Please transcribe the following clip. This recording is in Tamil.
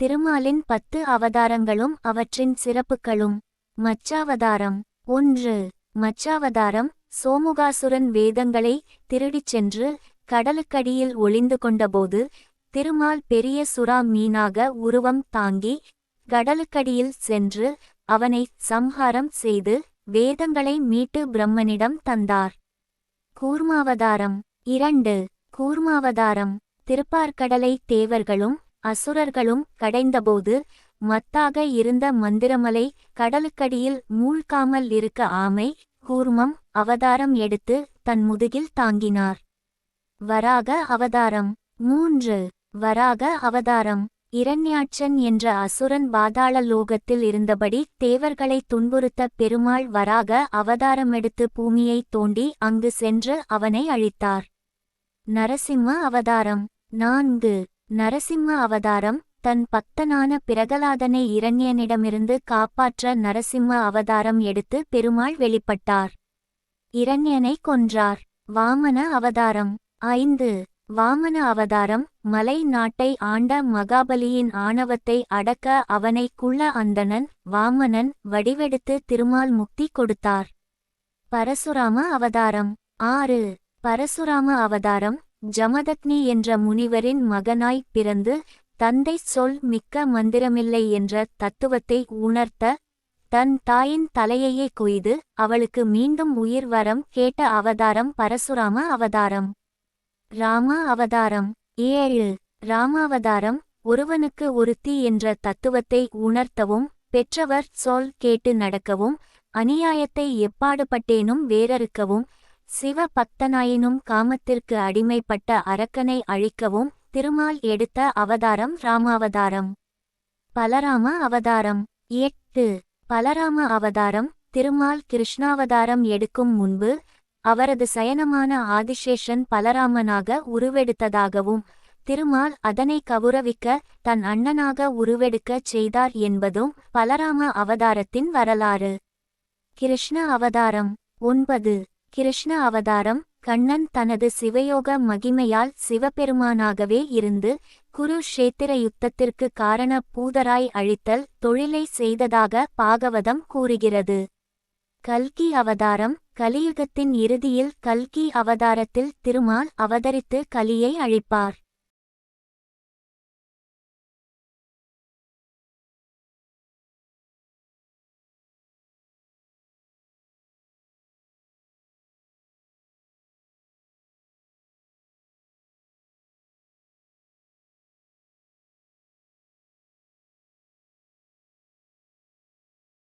திருமாலின் பத்து அவதாரங்களும் அவற்றின் சிறப்புகளும். மச்சாவதாரம் ஒன்று. மச்சாவதாரம் சோமுகாசுரன் வேதங்களை திருடிச் சென்று கடலுக்கடியில் ஒளிந்து கொண்டபோது திருமால் பெரிய சுறா மீனாக உருவம் தாங்கி கடலுக்கடியில் சென்று அவனை சம்ஹாரம் செய்து வேதங்களை மீட்டு பிரம்மனிடம் தந்தார். கூர்மாவதாரம் இரண்டு. கூர்மாவதாரம் திருப்பார்கடலை தேவர்களும் அசுரர்களும் கடைந்தபோது மத்தாக இருந்த மந்திரமலை கடலுக்கடியில் மூழ்காமல் இருக்க ஆமை கூர்மம் அவதாரம் எடுத்து தன் முதுகில் தாங்கினார். வராக அவதாரம். மூன்று. வராக அவதாரம். இரண்யாட்சன் என்ற அசுரன் பாதாள லோகத்தில் இருந்தபடி தேவர்களை துன்புறுத்த பெருமாள் வராக அவதாரமெடுத்து பூமியை தோண்டி அங்கு சென்று அவனை அழித்தார். நரசிம்ம அவதாரம். நான்கு. நரசிம்ம அவதாரம் தன் பக்தனான பிரகலாதனை இரண்யனிடமிருந்து காப்பாற்ற நரசிம்ம அவதாரம் எடுத்து பெருமாள் வெளிப்பட்டார். இரண்யனை கொன்றார். வாமன அவதாரம் ஐந்து. வாமன அவதாரம் மலை நாட்டை ஆண்ட மகாபலியின் ஆணவத்தை அடக்க அவனை குள்ள அந்தணன் வாமனன் வடிவெடுத்து திருமால் முக்தி கொடுத்தார். பரசுராம அவதாரம் ஆறு. பரசுராம அவதாரம் ஜமதக்னி என்ற முனிவரின் மகனாய் பிறந்து தந்தை சொல் மிக்க மந்திரமில்லை என்ற தத்துவத்தை உணர்த்த தன் தாயின் தலையையே கொய்து அவளுக்கு மீண்டும் உயிர் வரம் கேட்ட அவதாரம் பரசுராம அவதாரம். ராம அவதாரம். ஏழு. ராமாவதாரம் ஒருவனுக்கு ஒருத்தி என்ற தத்துவத்தை உணர்த்தவும் பெற்றவர் சொல் கேட்டு நடக்கவும் அநியாயத்தை எப்பாடுபட்டேனும் வேறறுக்கவும் சிவ பக்தனாயினும் காமத்திற்கு அடிமைப்பட்ட அரக்கனை அழிக்கவும் திருமால் எடுத்த அவதாரம் ராமாவதாரம். பலராம அவதாரம். எட்டு. பலராம அவதாரம் திருமால் கிருஷ்ணாவதாரம் எடுக்கும் முன்பு அவரது சயனமான ஆதிசேஷன் பலராமனாக உருவெடுத்ததாகவும் திருமால் அதனை கவுரவிக்க தன் அண்ணனாக உருவெடுக்கச் செய்தார் என்பதும் பலராம அவதாரத்தின் வரலாறு. கிருஷ்ண அவதாரம் ஒன்பது. கிருஷ்ண அவதாரம் கண்ணன் தனது சிவயோக மகிமையால் சிவபெருமானாகவே இருந்து குருஷேத்திர யுத்தத்திற்கு காரண பூதராய் அழித்தல் தொழிலை செய்ததாக பாகவதம் கூறுகிறது. கல்கி அவதாரம் கலியுகத்தின் இறுதியில் கல்கி அவதாரத்தில் திருமால் அவதரித்து கலியை அழிப்பார்.